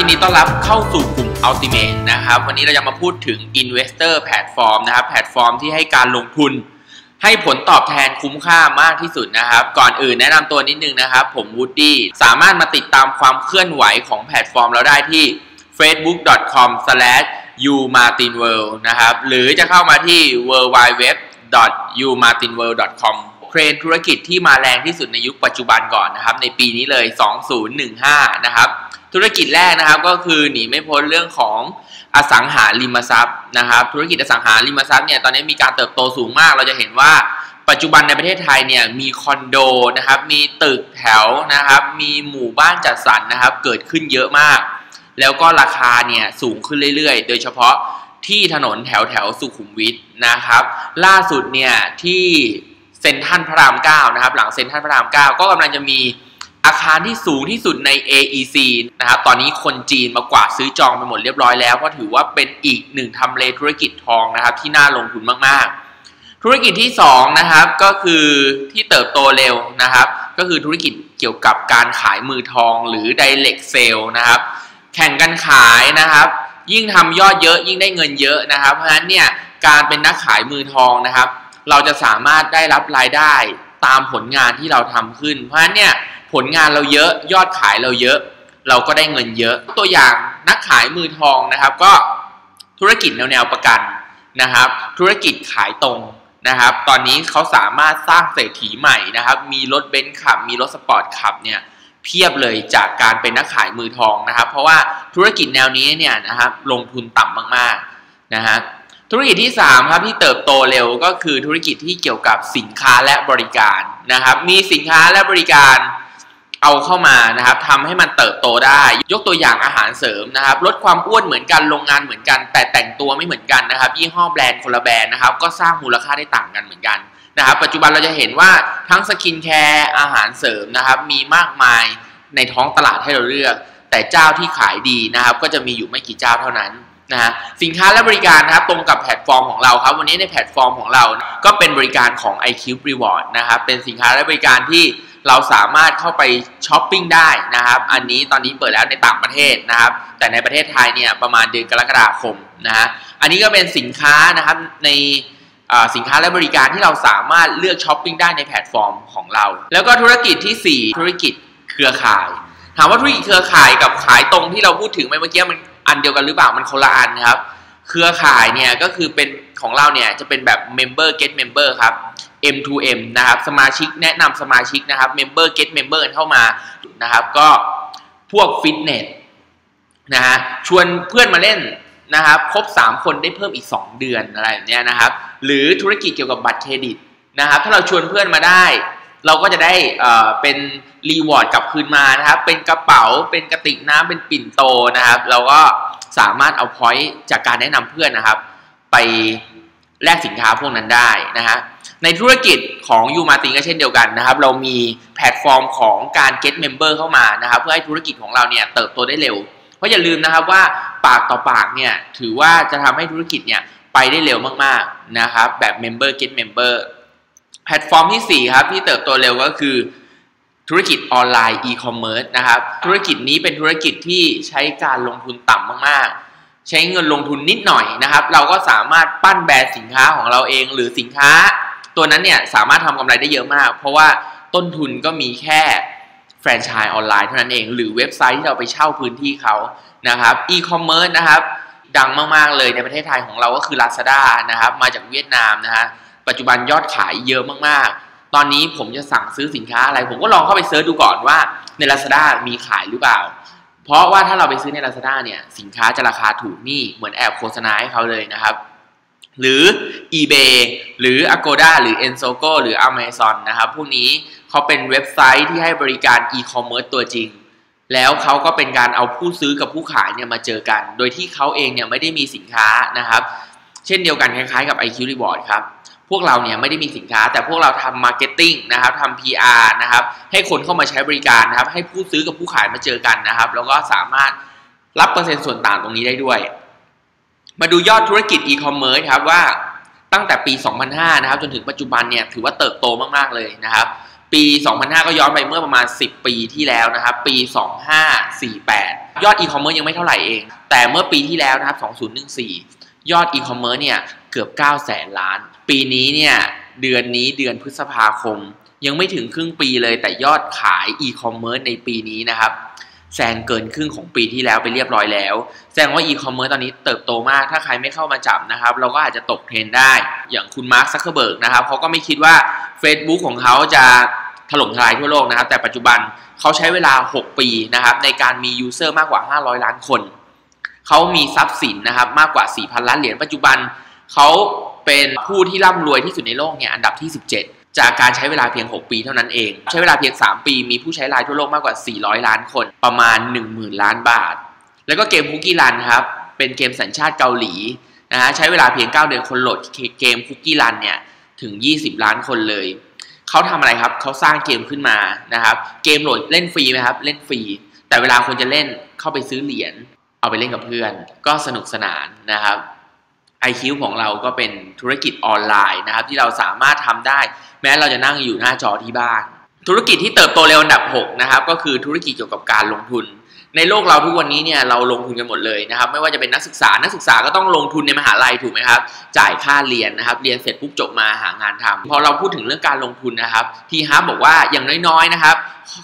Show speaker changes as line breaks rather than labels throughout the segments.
ยินดีต้อนรับเข้าสู่กลุ่ม Ultimate นะครับ วันนี้เราจะมาพูดถึง Investor Platform นะครับ แพลตฟอร์มที่ให้การลงทุน ให้ผลตอบแทนคุ้มค่ามากที่สุดนะครับ ก่อนอื่นแนะนำตัวนิดนึงนะครับ ผมวูดดี้สามารถมาติดตามความเคลื่อนไหวของแพลตฟอร์มเราได้ที่ facebook.com/umartinworld นะครับ หรือจะเข้ามาที่ www.umartinworld.com เทรนธุรกิจที่มาแรงที่สุดในยุคปัจจุบันก่อนนะครับ ในปีนี้เลย 2015 นะครับ ธุรกิจแรกนะครับก็คือหนีไม่พ้นเรื่องของอสังหาริมทรัพย์นะครับ ธุรกิจอสังหาริมทรัพย์เนี่ยตอนนี้มีการเติบโตสูงมาก เราจะเห็นว่าปัจจุบันในประเทศไทยเนี่ยมีคอนโดนะครับ มีตึกแถวนะครับ มีหมู่บ้านจัดสรรนะครับ เกิดขึ้นเยอะมาก แล้วก็ราคาเนี่ยสูงขึ้นเรื่อยๆ โดยเฉพาะที่ถนนแถวแถวสุขุมวิทนะครับ ล่าสุดเนี่ยที่ เซ็นทรัลพระราม9นะครับ หลังเซ็นทรัลพระราม9ก็กำลังจะมีอาคารที่สูงที่สุดใน AEC นะครับ ตอนนี้คนจีนมากว่าซื้อจองไปหมดเรียบร้อยแล้วเพราะถือว่าเป็นอีกหนึ่งทำเลธุรกิจทองนะครับ ที่น่าลงทุนมาก ๆ ธุรกิจที่2นะครับก็คือที่เติบโตเร็วนะครับ ก็คือธุรกิจเกี่ยวกับการขายมือทองหรือ direct sale นะครับ แข่งกันขายนะครับ ยิ่งทำยอดเยอะยิ่งได้เงินเยอะนะครับ เพราะฉะนั้นเนี่ยการเป็นนักขายมือทองนะครับ เราจะสามารถได้รับรายได้ตามผลงานที่เราทำขึ้น เพราะฉะนั้นเนี่ยผลงานเราเยอะยอดขายเราเยอะ เราก็ได้เงินเยอะ ตัวอย่างนักขายมือทองนะครับ ก็ธุรกิจแนวแนวประกันนะครับ ธุรกิจขายตรงนะครับ ตอนนี้เขาสามารถสร้างเศรษฐีใหม่นะครับ มีรถเบนซ์ขับ มีรถสปอร์ตขับเนี่ยเพียบเลยจากการเป็นนักขายมือทองนะครับ เพราะว่าธุรกิจแนวนี้เนี่ยนะครับลงทุนต่ำมากๆนะฮะ ธุรกิจที่3ครับที่เติบโตเร็วก็คือธุรกิจที่เกี่ยวกับสินค้าและบริการนะครับ มีสินค้าและบริการเอาเข้ามานะครับทำให้มันเติบโตได้ ยกตัวอย่างอาหารเสริมนะครับ ลดความอ้วนเหมือนกันโรงงานเหมือนกัน แต่แต่งตัวไม่เหมือนกันนะครับ ยี่ห้อแบรนด์คนละแบรนด์นะครับ ก็สร้างมูลค่าได้ต่างกันเหมือนกันนะครับ ปัจจุบันเราจะเห็นว่าทั้งสกินแคร์อาหารเสริมนะครับมีมากมายในท้องตลาดให้เราเลือก แต่เจ้าที่ขายดีนะครับ ก็จะมีอยู่ไม่กี่เจ้าเท่านั้น นะฮะสินค้าและบริการนะครับตรงกับแพลตฟอร์มของเราครับ วันนี้ในแพลตฟอร์มของเรา ก็เป็นบริการของ iQ Reward นะครับเป็นสินค้าและบริการที่เราสามารถเข้าไปช้อปปิ้งได้นะครับ อันนี้ตอนนี้เปิดแล้วในต่างประเทศนะครับ แต่ในประเทศไทยเนี่ยประมาณเดือนกรกฎาคมนะฮะอันนี้ก็เป็นสินค้านะครับในสินค้าและบริการที่เราสามารถเลือกช้อปปิ้งได้ในแพลตฟอร์มของเรา แล้วก็ธุรกิจที่ 4 ธุรกิจเครือข่าย ถามว่าธุรกิจเครือข่ายกับขายตรงที่เราพูดถึงไปเมื่อกี้มัน อันเดียวกันหรือเปล่ามันคนละอันครับ เครือข่ายเนี่ยก็คือเป็นของเราเนี่ยจะเป็นแบบ member get member ครับ M2M นะครับสมาชิกแนะนำสมาชิกนะครับ member get member เข้ามานะครับ ก็พวกฟิตเนสนะฮะชวนเพื่อนมาเล่นนะครับครบ 3 คนได้เพิ่มอีก 2 เดือนอะไรแบบนี้นะครับ หรือธุรกิจเกี่ยวกับบัตรเครดิตนะครับ ถ้าเราชวนเพื่อนมาได้ เราก็จะได้เป็นรีวอร์ดกลับคืนมานะครับ เป็นกระเป๋าเป็นกระติกน้ำเป็นปิ่นโตนะครับ เราก็สามารถเอาพอยต์จากการแนะนำเพื่อนนะครับ ไปแลกสินค้าพวกนั้นได้นะฮะในธุรกิจของยูมาติงก็เช่นเดียวกันนะครับ เรามีแพลตฟอร์มของการ get member เข้ามานะครับ เพื่อให้ธุรกิจของเราเนี่ยเติบโตได้เร็ว เพราะอย่าลืมนะครับว่าปากต่อปากเนี่ยถือว่าจะทำให้ธุรกิจเนี่ยไปได้เร็วมากๆนะครับ แบบ member get member แพลตฟอร์มที่ 4 ครับ ที่เติบโตเร็วก็คือธุรกิจออนไลน์อีคอมเมิร์ซนะครับ ธุรกิจนี้เป็นธุรกิจที่ใช้การลงทุนต่ำมากๆ ใช้เงินลงทุนนิดหน่อยนะครับ เราก็สามารถปั้นแบรนด์สินค้าของเราเองหรือสินค้า ตัวนั้นเนี่ยสามารถทำกำไรได้เยอะมาก เพราะว่าต้นทุนก็มีแค่แฟรนไชส์ออนไลน์เท่านั้นเอง หรือเว็บไซต์ที่เราไปเช่าพื้นที่เขานะครับอีคอมเมิร์ซนะครับดังมากๆเลยในประเทศไทยของเราก็คือ Lazada นะครับมาจากเวียดนามนะฮะ ปัจจุบันยอดขายเยอะมากๆ ตอนนี้ผมจะสั่งซื้อสินค้าอะไร ผมก็ลองเข้าไปเซิร์ชดูก่อนว่าใน Lazada มีขายหรือเปล่า เพราะว่าถ้าเราไปซื้อใน Lazada เนี่ยสินค้าจะราคาถูกนี่เหมือนแอบโฆษณาให้เขาเลยนะครับ หรือ eBay หรือ Agoda หรือ Ensogo หรือ Amazon นะครับพวกนี้เขาเป็นเว็บไซต์ที่ให้บริการ e-commerce ตัวจริงแล้วเขาก็เป็นการเอาผู้ซื้อกับผู้ขายเนี่ยมาเจอกัน โดยที่เขาเองเนี่ยไม่ได้มีสินค้านะครับ เช่นเดียวกันคล้ายๆกับ IQ Reward ครับ พวกเราเนี่ยไม่ได้มีสินค้า แต่พวกเราทำมาร์เก็ตติ้งนะครับทำ PR นะครับให้คนเข้ามาใช้บริการนะครับให้ผู้ซื้อกับผู้ขายมาเจอกันนะครับ แล้วก็สามารถรับเปอร์เซ็นต์ส่วนต่างตรงนี้ได้ด้วย มาดูยอดธุรกิจอีคอมเมิร์ซครับว่าตั้งแต่ปี 2005 นะครับจนถึงปัจจุบันเนี่ยถือว่าเติบโตมากๆเลยนะครับ ปี 2005 ก็ย้อนไปเมื่อประมาณ 10 ปีที่แล้วนะครับ ปี 2548 ยอดอีคอมเมิร์ซยังไม่เท่าไหร่เอง แต่เมื่อปีที่แล้วนะครับ 2014 ยอดอีคอมเมิร์ซเนี่ยเกือบ9แสนล้าน ปีนี้เนี่ยเดือนนี้เดือนพฤษภาคม ยังไม่ถึงครึ่งปีเลยแต่ยอดขายอีคอมเมิร์ซในปีนี้นะครับแซงเกินครึ่งของปีที่แล้วไปเรียบร้อยแล้ว แสดงว่าอีคอมเมิร์ซตอนนี้เติบโตมาก ถ้าใครไม่เข้ามาจับนะครับ เราก็อาจจะตกเทรนได้ อย่างคุณมาร์คซักเคเบิร์กนะครับเขาก็ไม่คิดว่า Facebook ของเขาจะถล่มทลายทั่วโลกนะครับ แต่ปัจจุบันเขาใช้เวลา 6 ปีนะครับในการมียูเซอร์มากกว่า 500 ล้านคน เขามีทรัพย์สินนะครับมากกว่า 4,000 ล้านเหรียญ ปัจจุบันเขา เป็นผู้ที่ร่ำรวยที่สุดในโลกเนี่ยอันดับที่ 17 จากการใช้เวลาเพียง 6 ปีเท่านั้นเอง ใช้เวลาเพียง 3 ปี มีผู้ใช้ไลน์ทั่วโลกมากกว่า 400 ล้านคน ประมาณ 10,000 ล้านบาท แล้วก็เกมคุกกี้รันครับ เป็นเกมสัญชาติเกาหลีนะฮะใช้เวลาเพียง 9 เดือนคนโหลดเกมคุกกี้รันเนี่ยถึง 20 ล้านคนเลย เขาทำอะไรครับ เขาสร้างเกมขึ้นมานะครับ เกมโหลดเล่นฟรีไหมครับ เล่นฟรี แต่เวลาคนจะเล่นเข้าไปซื้อเหรียญ เอาไปเล่นกับเพื่อน ก็สนุกสนานนะครับ IQ ของเราก็เป็นธุรกิจออนไลน์นะครับ ที่เราสามารถทำได้ แม้เราจะนั่งอยู่หน้าจอที่บ้าน ธุรกิจที่เติบโตเร็วอันดับ 6 นะครับ ก็คือธุรกิจเกี่ยวกับการลงทุน ในโลกเราทุกวันนี้เนี่ยเราลงทุนกันหมดเลยนะครับ ไม่ว่าจะเป็นนักศึกษานักศึกษาก็ต้องลงทุนในมหาลัยถูกไหมครับ จ่ายค่าเรียนนะครับ เรียนเสร็จปุ๊บจบมาหางานทำพอเราพูดถึงเรื่องการลงทุนนะครับทีฮาร์บอกว่าอย่างน้อยๆนะครับ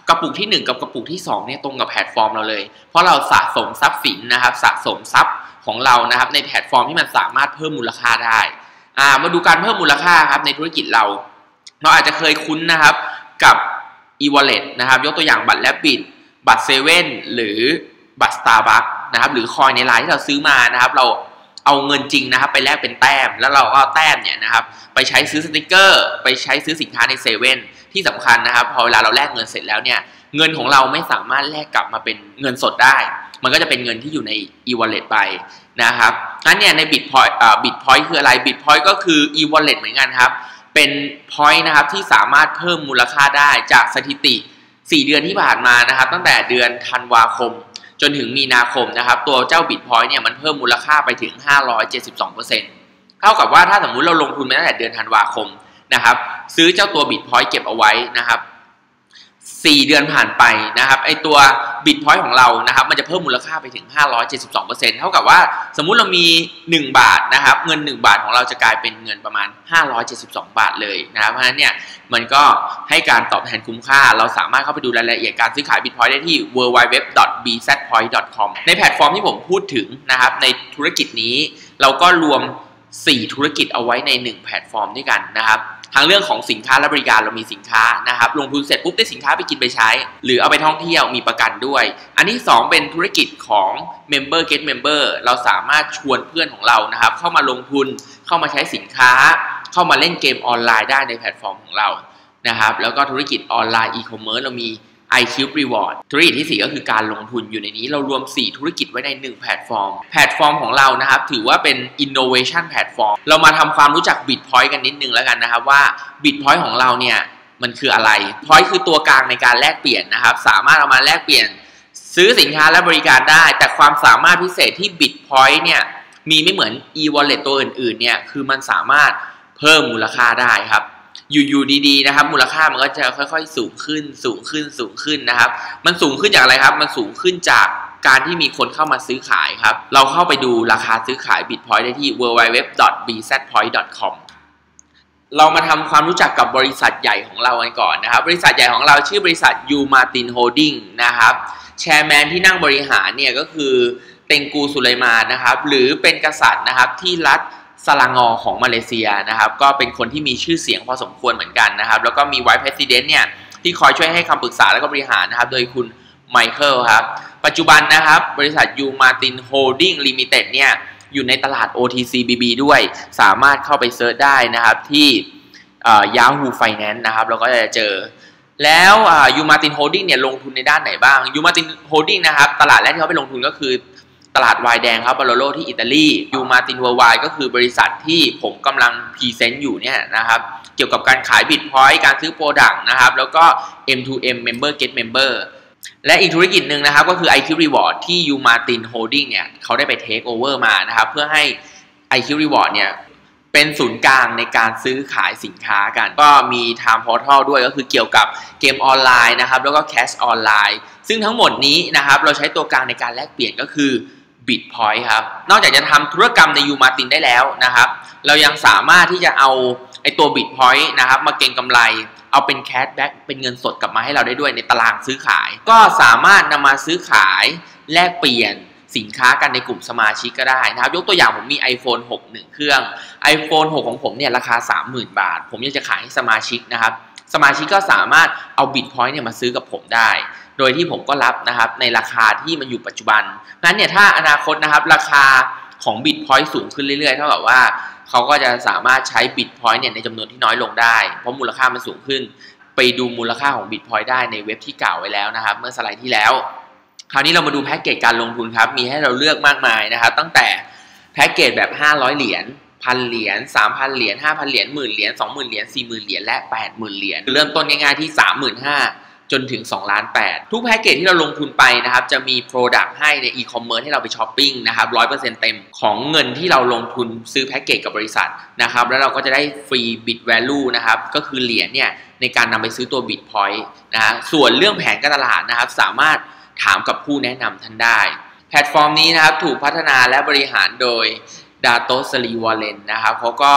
กระปุกที่ 1 กับกระปุกที่2เนี่ยตรงกับแพลตฟอร์มเราเลย เพราะเราสะสมทรัพย์สินนะครับสะสมทรัพย์ ของเรานะครับ ในแพลตฟอร์มที่มันสามารถเพิ่มมูลค่าได้อ่ามาดูการเพิ่มมูลค่าครับในธุรกิจเรา เราอาจจะเคยคุ้นนะครับกับ e-wallet นะครับ ยกตัวอย่างบัตรแลบบิดบัตรเซเว่นหรือบัตร Starbucks นะครับ หรือคอยในไลน์ที่เราซื้อมานะครับ เราเอาเงินจริงนะครับ ไปแลกเป็นแต้ม แล้วเราก็แต้มเนี่ยนะครับไปใช้ซื้อสติกเกอร์ ไปใช้ซื้อสินค้าในเซเว่นที่สำคัญนะครับ พอเวลาเราแลกเงินเสร็จแล้วเนี่ย เงินของเราไม่สามารถแลกกลับมาเป็นเงินสดได้ มันก็จะเป็นเงินที่อยู่ใน e-wallet ไปนะครับงั้นเนี่ยใน Bitpoint อ่า Bitpoint คืออะไร Bitpoint ก็คือ e-wallet เหมือนกันครับ เป็น point นะครับที่สามารถเพิ่มมูลค่าได้จากสถิติ 4 เดือนที่ผ่านมานะครับ ตั้งแต่เดือนธันวาคม จนถึงมีนาคมนะครับ ตัวเจ้า Bitpoint เนี่ยมันเพิ่มมูลค่าไปถึง 572%เท่ากับว่าถ้าสมมุติเราลงทุนมาตั้งแต่เดือนธันวาคมนะครับ ซื้อเจ้าตัว Bitpoint เก็บเอาไว้นะครับ 4 เดือนผ่านไปนะครับไอตัว Bitpoint ของเรานะครับมันจะเพิ่มมูลค่าไปถึง 572%เท่ากับว่าสมมุติเรามี 1 บาทนะครับเงิน 1 บาทของเราจะกลายเป็นเงินประมาณ 572 บาทเลยนะครับเพราะฉะนั้นเนี่ยมันก็ให้การตอบแทนคุ้มค่า เราสามารถเข้าไปดูรายละเอียดการซื้อขาย Bitpoint ได้ที่ www.bzpoint.com ในแพลตฟอร์มที่ผมพูดถึงนะครับในธุรกิจนี้เราก็รวม 4 ธุรกิจเอาไว้ใน 1 แพลตฟอร์มด้วยกันนะครับ ทางเรื่องของสินค้าและบริการเรามีสินค้านะครับลงทุนเสร็จปุ๊บได้สินค้าไปกินไปใช้ หรือเอาไปท่องเที่ยวมีประกันด้วย อันที่ 2 เป็นธุรกิจของ Member Get Member เราสามารถชวนเพื่อนของเรานะครับ เข้ามาลงทุนเข้ามาใช้สินค้า เข้ามาเล่นเกมออนไลน์ได้ในแพลตฟอร์มของเรานะครับแล้วก็ธุรกิจออนไลน์อีคอมเมิร์ซเรามี iCube Reward ธุรกิจที่ 4 ก็คือการลงทุนอยู่ในนี้เรารวม 4 ธุรกิจไว้ใน 1 แพลตฟอร์ม แพลตฟอร์มของเรานะครับ ถือว่าเป็น innovation แพลตฟอร์มเรามาทำความรู้จัก Bitpoint กันนิดนึงแล้วกันนะครับว่า Bitpoint ของเราเนี่ยมันคืออะไร Point คือตัวกลางในการแลกเปลี่ยนนะครับ สามารถเอามาแลกเปลี่ยน ซื้อสินค้าและบริการได้ แต่ความสามารถพิเศษที่ Bitpoint เนี่ยมีไม่เหมือน e-wallet ตัวอื่นๆเนี่ยคือมันสามารถเพิ่มมูลค่าได้ครับ อยู่ๆดีๆนะครับ มูลค่ามันก็จะค่อยๆ สูงขึ้น สูงขึ้น สูงขึ้นนะครับ มันสูงขึ้นจากอะไรครับ มันสูงขึ้นจากการที่มีคนเข้ามาซื้อขายครับ เราเข้าไปดูราคาซื้อขาย Bitpoint ได้ที่ www.bzpoint.com เรามาทำความรู้จักกับบริษัทใหญ่ของเรากันก่อนนะครับ บริษัทใหญ่ของเราชื่อบริษัท U Martin Holding นะครับแชร์แมนที่นั่งบริหารเนี่ยก็คือเต็งกูสุไลมานนะครับ หรือเป็นกษัตริย์นะครับที่รัฐ สลางอของมาเลเซียนะครับ ก็เป็นคนที่มีชื่อเสียงพอสมควรเหมือนกันนะครับ แล้วก็มีไวท์เพรสิดเนนเนี่ยที่คอยช่วยให้คำปรึกษาและก็บริหารนะครับ โดยคุณไมเคิลครับ ปัจจุบันนะครับ บริษัทยูมาตินโฮลดิ้งลิมิเต็ดเนี่ยอยู่ในตลาด OTCBB ด้วย สามารถเข้าไปเซิร์ชได้นะครับที่ Yahoo Finance นะครับเราก็จะเจอ แล้วยูมาตินโฮลดิ้งเนี่ยลงทุนในด้านไหนบ้างยูมาตินโฮลดิ้งนะครับ ตลาดแรกที่เขาไปลงทุนก็คือ ตลาดวายแดงครับบาโลโลที่อิตาลียูมาตินเวอร์ไวก็คือบริษัทที่ผมกำลังพรีเซนต์อยู่เนี่ยนะครับ เกี่ยวกับการขายบิตพอยต์การซื้อโปรดักต์นะครับ แล้วก็ M2M Member Get Member และอีกธุรกิจหนึ่งนะครับก็คือ IQ Reward ที่ U Martin Holding เนี่ยเขาได้ไป take over มานะครับ เพื่อให้ IQ Reward เนี่ยเป็นศูนย์กลางในการซื้อขายสินค้ากัน ก็มี Time Portal ด้วยก็คือเกี่ยวกับเกมออนไลน์นะครับ แล้วก็แคชออนไลน์ซึ่งทั้งหมดนี้นะครับเราใช้ตัวกลางในการแลกเปลี่ยนก็คือ Bitpoint ครับ นอกจากจะทำธุรกรรมในยูมาตินได้แล้วนะครับ เรายังสามารถที่จะเอาไอตัว Bitpoint นะครับมาเก็งกำไร เอาเป็นแคชแบ็กเป็นเงินสดกลับมาให้เราได้ด้วยในตารางซื้อขาย ก็สามารถนำมาซื้อขายแลกเปลี่ยนสินค้ากันในกลุ่มสมาชิกก็ได้นะครับ ยกตัวอย่างผมมี iPhone 6 1 เครื่อง iPhone 6 ของผมเนี่ยราคา 30,000 บาท ผมอยากจะขายให้สมาชิกนะครับ สมาชิกก็สามารถเอาบิตพอยต์เนี่ยมาซื้อกับผมได้ โดยที่ผมก็รับนะครับในราคาที่มันอยู่ปัจจุบันนั้นเนี่ยถ้าอนาคตนะครับราคาของบิตพอยต์สูงขึ้นเรื่อยๆ เท่ากับว่าเขาก็จะสามารถใช้บิตพอยต์เนี่ยในจำนวนที่น้อยลงได้ เพราะมูลค่ามันสูงขึ้น ไปดูมูลค่าของบิตพอยต์ได้ในเว็บที่กล่าวไว้แล้วนะครับ เมื่อสไลด์ที่แล้ว คราวนี้เรามาดูแพ็กเกจการลงทุนครับ มีให้เราเลือกมากมายนะครับ ตั้งแต่แพ็กเกจแบบ 500 เหรียญ พันเหรียญ3,000เหรียญ5,000เหรียญหมื่นเหรียญ20,000เหรียญ40,000เหรียญและ80,000เหรียญเริ่มต้นง่ายๆที่35,000จนถึง2ล้าน8ทุกแพ็กเกจที่เราลงทุนไปนะครับ จะมีโปรดักต์ให้ในอีคอมเมิร์ซให้เราไปช้อปปิ้งนะครับ100%เต็มของเงินที่เราลงทุนซื้อแพ็กเกจกับบริษัทนะครับ แล้วเราก็จะได้ฟรีบิตแวลูนะครับ ก็คือเหรียญเนี่ย ในการนำไปซื้อตัวบิตพอยต์นะฮะส่วนเรื่องแผนการตลาดนะครับ สามารถถามกับผู้แนะนำท่านได้ แพลตฟอร์มนี้นะครับถูกพัฒนาและบริหารโดย ดาโตสลีวอลเลนนะครับเขาก็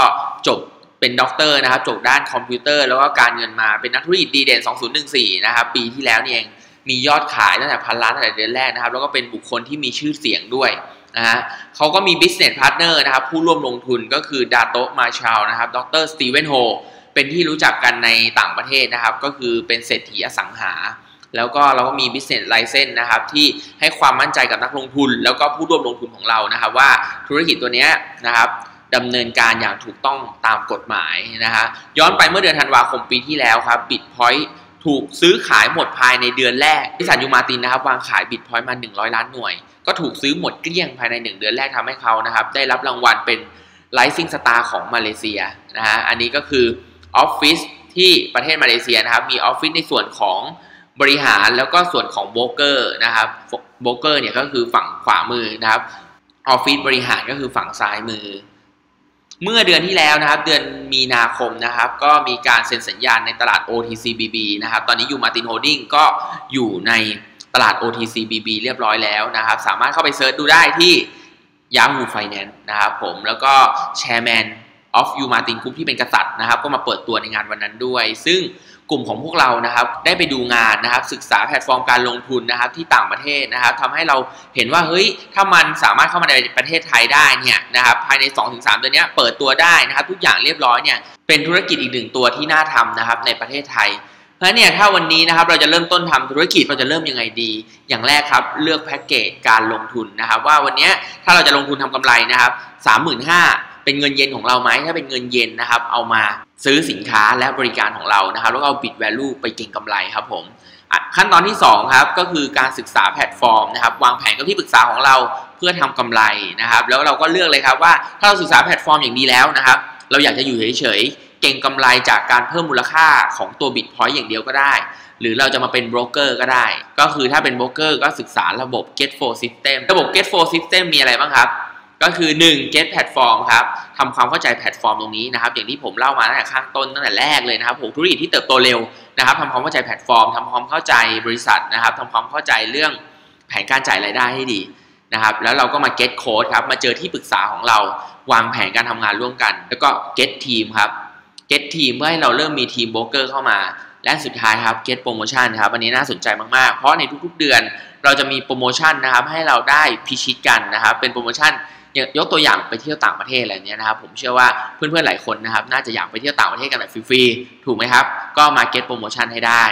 จบเป็นด็อกเตอร์นะครับจบด้านคอมพิวเตอร์ แล้วก็การเงินมาเป็นนักธุรกิจดีเด่น 2014 นะครับ ปีที่แล้วนี่เองมียอดขายตั้งแต่พันล้านตั้งแต่เดือนแรกนะครับ แล้วก็เป็นบุคคลที่มีชื่อเสียงด้วยนะฮะเขาก็มี business partner นะครับ ผู้ร่วมลงทุนก็คือดาโตมาชาลนะครับดรสตีเวนโฮเป็นที่รู้จักกันในต่างประเทศนะครับ ก็คือเป็นเศรษฐีอสังหา แล้วก็เราก็มี business license นะครับที่ให้ความมั่นใจกับนักลงทุน แล้วก็ผู้ร่วมลงทุนของเรานะครับ ว่าธุรกิจตัวนี้นะครับดำเนินการอย่างถูกต้องตามกฎหมายนะฮะย้อนไปเมื่อเดือนธันวาคมปีที่แล้วครับบิตพอยต์ถูกซื้อขายหมดภายในเดือนแรกบริษัทยูมาตินนะครับวางขายบิตพอยต์มา 100 ล้านหน่วย ก็ถูกซื้อหมดเกลี้ยงภายใน 1 เดือนแรกทำให้เขานะครับ ได้รับรางวัลเป็น Rising Star ของมาเลเซียนะฮะอันนี้ก็คือออฟฟิศที่ประเทศมาเลเซียนะครับ มีออฟฟิศในส่วนของ บริหารแล้วก็ส่วนของโบรกเกอร์นะครับโบรกเกอร์เนี่ยก็คือฝั่งขวามือนะครับออฟฟิศบริหารก็คือฝั่งซ้ายมือ เมื่อเดือนที่แล้วนะครับ เดือนมีนาคมนะครับ ก็มีการเซ็นสัญญาณในตลาด OTCBB นะครับ ตอนนี้อยู่มาตินโฮดดิ้งก็อยู่ในตลาด OTCBB เรียบร้อยแล้วนะครับ สามารถเข้าไปเซิร์ชดูได้ที่ Yahoo Finance นะครับผมแล้วก็ Chairman of You Martin Group ที่เป็นกษัตริย์นะครับ ก็มาเปิดตัวในงานวันนั้นด้วย ซึ่ง กลุ่มของพวกเรานะครับได้ไปดูงานนะครับ ศึกษาแพลตฟอร์มการลงทุนนะครับที่ต่างประเทศนะครับทำให้เราเห็นว่าเฮ้ยถ้ามันสามารถเข้ามาในประเทศไทยได้เนี่ยนะครับภายใน 2-3 เดือนนี้เปิดตัวได้นะครับ ทุกอย่างเรียบร้อยเนี่ยเป็นธุรกิจอีกหนึ่งตัวที่น่าทำนะครับในประเทศไทยเพราะเนี่ยถ้าวันนี้นะครับเราจะเริ่มต้นทำธุรกิจเราจะเริ่มยังไงดี อย่างแรกครับเลือกแพ็กเกจการลงทุนนะครับ ว่าวันนี้ถ้าเราจะลงทุนทำกำไรนะครับ35,000 เป็นเงินเย็นของเราไหมถ้าเป็นเงินเย็นนะครับ เอามาซื้อสินค้าและบริการของเรานะครับ แล้วเอาบิตแวลูไปเก็งกำไรครับผมขั้นตอนที่2ครับก็คือการศึกษาแพลตฟอร์มนะครับ วางแผนกับที่ปรึกษาของเราเพื่อทำกำไรนะครับ แล้วเราก็เลือกเลยครับว่าถ้าเราศึกษาแพลตฟอร์มอย่างดีแล้วนะครับ เราอยากจะอยู่เฉยๆเก่งกำไรจากการเพิ่มมูลค่าของตัวบิตพอยต์อย่างเดียวก็ได้ หรือเราจะมาเป็นโบรกเกอร์ก็ได้ ก็คือถ้าเป็นโบรกเกอร์ก็ศึกษาระบบ Get for System ระบบ Get for System มีอะไรบ้างครับ ก็คือ 1 get platform ครับทำความเข้าใจแพลตฟอร์มตรงนี้นะครับ อย่างที่ผมเล่ามาตั้งแต่ข้างต้นตั้งแต่แรกเลยนะครับผมธุรกิจที่เติบโตเร็วนะครับทำความเข้าใจแพลตฟอร์มทำความเข้าใจบริษัทนะครับทำความเข้าใจเรื่องแผนการจ่ายรายได้ให้ดีนะครับ แล้วเราก็มา get code ครับ มาเจอที่ปรึกษาของเรา วางแผนการทำงานร่วมกัน แล้วก็ get team ครับ get team เพื่อให้เราเริ่มมีทีมโบรกเกอร์เข้ามาและสุดท้ายครับ get promotion ครับอันนี้น่าสนใจมากๆ เพราะในทุกๆเดือนเราจะมีโปรโมชั่นนะครับให้เราได้พิชิตกันนะครับเป็นโปรโมชั่น ยกตัวอย่างไปเที่ยวต่างประเทศอะไรเนี้ยนะครับผมเชื่อว่าเพื่อนๆหลายคนนะครับน่าจะอยากไปเที่ยวต่างประเทศกันแบบฟรีๆถูกไหมครับ ก็มาเก็ตโปรโมชั่นให้ได้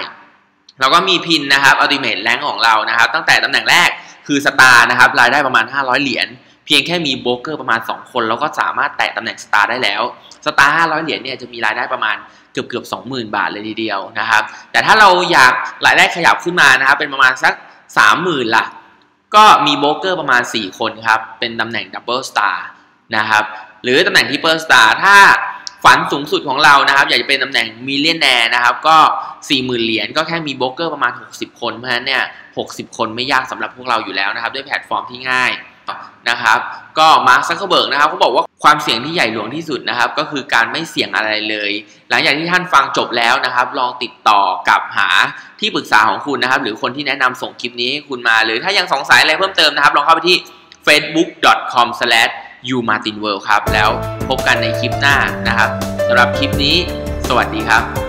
เราก็มีพินนะครับอัลติเมทแรงของเรานะครับ ตั้งแต่ตำแหน่งแรกคือสตาร์นะครับรายได้ประมาณ 500 เหรียญเพียงแค่มีโบรกเกอร์ประมาณ 2 คน แล้วก็สามารถแตะตำแหน่งสตาร์ได้แล้วสตาร์500 เหรียญเนี่ยจะมีรายได้ประมาณเกือบเกือบ20,000 บาทเลยทีเดียวนะครับ แต่ถ้าเราอยากรายได้ขยับขึ้นมานะครับเป็นประมาณสัก 30,000ล่ะ ก็มีโบรกเกอร์ประมาณ 4 คนครับ เป็นตำแหน่งดับเบิลสตาร์นะครับ หรือตำแหน่งที่เปิลสตาร์ถ้าฝันสูงสุดของเรานะครับ อยากจะเป็นตำแหน่งมิเลนแนร์นะครับ ก็ 40,000 เหรียญก็แค่มีโบรกเกอร์ประมาณ 60 คน เพราะฉะนั้นเนี่ย 60 คนไม่ยากสำหรับพวกเราอยู่แล้วนะครับ ด้วยแพลตฟอร์มที่ง่าย นะครับ ก็มาร์คซักเคเบิร์กนะครับเขาบอกว่าความเสี่ยงที่ใหญ่หลวงที่สุดนะครับ ก็คือการไม่เสี่ยงอะไรเลย หลังจากที่ท่านฟังจบแล้วนะครับ ลองติดต่อกับหาที่ปรึกษาของคุณนะครับ หรือคนที่แนะนำส่งคลิปนี้ให้คุณมาหรือถ้ายังสงสัยอะไรเพิ่มเติมนะครับ ลองเข้าไปที่ facebook.com/youmartinworld ครับแล้วพบกันในคลิปหน้านะครับสำหรับคลิปนี้ สวัสดีครับ